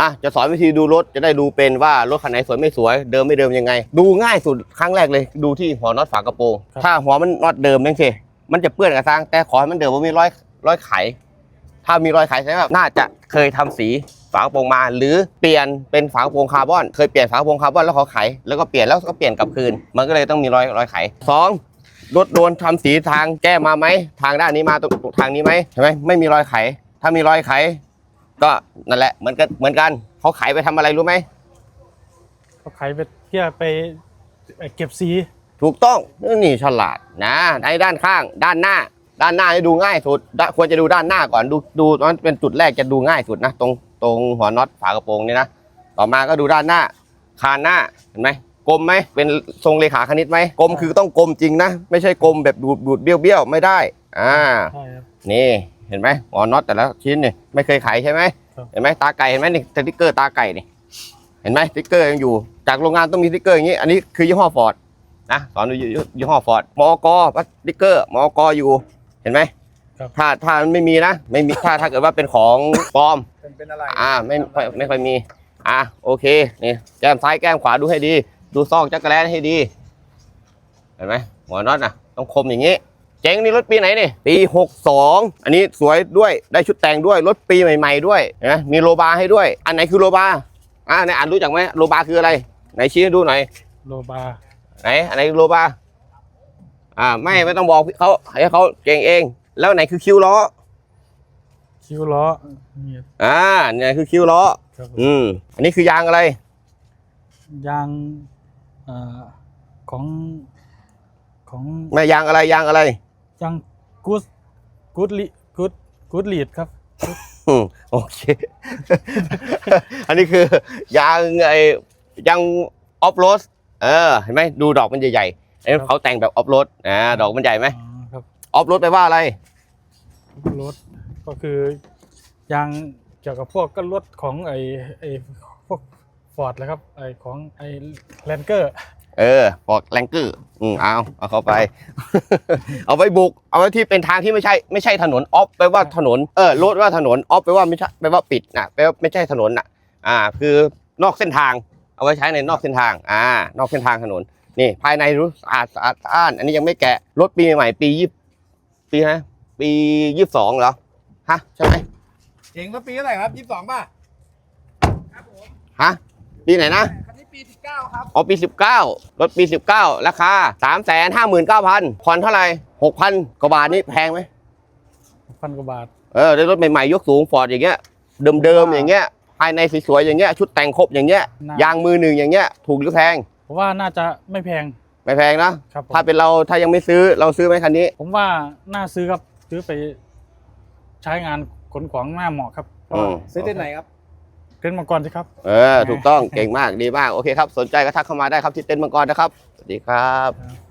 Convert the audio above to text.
อะจะสอนวิธีดูรถจะได้ดูเป็นว่ารถคันไหนสวยไม่สวย เดิมไม่เดิมยังไง ดูง่ายสุดครั้งแรกเลย ดูที่หัวน็อตฝากระโปรงครับถ้าหัวมันน็อตเดิมนั่นสิมันจะเปื้อนกระซังแต่ขอให้มันเดิมว่ามีรอยรอยไข ถ้ามีรอยไขแสดงว่าน่าจะเคยทำสีฝากระโปรงมา หรือเปลี่ยนเป็นฝากระโปรงคาร์บอน เคยเปลี่ยนฝากระโปรงคาร์บอนแล้วเขาไข แล้วก็เปลี่ยนแล้วก็เปลี่ยนกลับคืน มันก็เลยต้องมีรอยรอยไขสองรถโดนทำสีทางแก้มาไหมทางด้านนี้มาตรงทางนี้ไหมใช่ไหมไม่มีรอยไข ถ้ามีรอยไข ก็นั่นแหละเหมือนกันเหมือนกันเขาไขไปทำอะไรรู้ไหมเขาขายไปเพื่อไปเก็บสีถูกต้องนี่ฉลาดนะในด้านข้าง ด้านหน้า ด้านหน้าจะดูง่ายสุดด้านควรจะดูด้านหน้าก่อนดูดูนั้นเป็นจุดแรกจะดูง่ายสุดนะตรงตรงหัวน็อตฝากระโปรงนี่นะต่อมาก็ดูด้านหน้า คานหน้าเห็นไหมกลมไหมเป็นทรงเลขาคณิตไหมกลมคือต้องกลมจริงนะ ไม่ใช่กลมแบบดูดดูดเบี้ยวเบี้ยวไม่ได้อ่าใช่ครับนี่ เห็นไหมหัวน็อตแต่ละชิ้นนี่ไม่เคยไขใช่ไหมครับเห็นไหมตาไก่เห็นไหมนี่สติ๊กเกอร์ตาไก่นี่เห็นไหมสติ๊กเกอร์ยังอยู่ จากโรงงานต้องมีสติ๊กเกอร์อย่างนี้ อันนี้คือยี่ห้อฟอร์ดนะสอนดูยี่ยี่ห้อฟอร์ดมอกสติ๊กเกอร์มอกอยู่เห็นไหมครับถ้าถ้ามันไม่มีนะไม่มีถ้าถ้าเกิดว่าเป็นของปลอมเป็นเป็นอะไรอ่าไม่ไม่ไม่ค่อยมี อะโอเคนี่แก้มซ้ายแก้มขวาดูให้ดี ดูซองจักรแลให้ดี เห็นไหมหัวน็อตนะต้องคมอย่างนี้ เจ๋งนี่รถปีไหนนี่ปี 62 อันนี้สวยด้วยได้ชุดแต่งด้วยรถปีใหม่ ๆ ด้วยเห็นไหมมีโลบาร์ให้ด้วย อันไหนคือโลบาร์อ่าไหนอ่านรู้จักไหมโลบาร์คืออะไร ไหนชี้ให้ดูหน่อยโลบาไหนอันไหนโลบาร์อ่าไม่ไม่ต้องบอกเขาให้เขาเก่งเอง แล้วไหนคือคิวล้อคิ้วล้อนี่อ่าเนี่ยคือคิวล้อครับผมอืมอันนี้คือยางอะไร ยางเอ่อของของไม่ยางอะไรยางอะไร ยางกูดกูดลีกูดกูดลีดครับอืมโอเค อันนี้คือยางไอ้ยางออฟโรดเออเห็นไหมดูดอกมันใหญ่ๆไอ้เขาแต่งแบบออฟโรดอ่าดอกมันใหญ่ไหมอ๋อครับออฟโรดแปลว่าอะไร รถก็คือยางเกี่ยวกับพวกก็รถของไอไอพวกฟอร์ดเลยครับไอของไอแลนเกอร์ เออบอกแรงเกอร์อืมเอาเอาเข้าไป เอาไว้บุก เอาไว้ที่เป็นทางที่ไม่ใช่ไม่ใช่ถนนออฟแปลว่าถนนเออรถว่าถนนออฟแปลว่าไม่ใช่แปลว่าปิดนะแปลว่าไม่ใช่ถนนน่ะ อ่า คือนอกเส้นทาง เอาไว้ใช้ในนอกเส้นทาง อ่า นอกเส้นทางถนน นี่ภายในรู้สะอาดสะอาดสะอ้าน อันนี้ยังไม่แกะรถปีใหม่ๆปียี่ปีฮะปียี่สองเหรอฮะใช่ไหมเจ๋งก็ปีเท่าไหร่ครับยี่สิบสองป่ะฮะปีไหนนะคันนี้ ปีสิบเก้าครับอ๋อปีสิบเก้ารถปีสิบเก้าราคาสามแสนห้าหมื่นเก้าพันผ่อนเท่าไหร่หกพันกว่าบาทนี่แพงไหมพันกว่าบาท เออได้รถใหม่ๆยกสูงฟอร์ดอย่างเงี้ยเดิมๆอย่างเงี้ยภายในสวยๆอย่างเงี้ยชุดแต่งครบอย่างเงี้ยน่ายางมือหนึ่งอย่างเงี้ยถูกหรือแพงผมว่าน่าจะไม่แพง ไม่แพงนะครับผม ถ้าเป็นเราถ้ายังไม่ซื้อเราซื้อไหมคันนี้ ผมว่าน่าซื้อครับ ซื้อไปใช้งานขนของหน้าเหมาะครับเพราะว่าอืม ซื้อที่ไหนครับ เต้นท์มังกรสิครับ เออ ถูกต้อง เก่งมาก ดีมาก โอเคครับ สนใจก็ทักเข้ามาได้ครับที่เต็นท์มังกรนะครับ สวัสดีครับครับ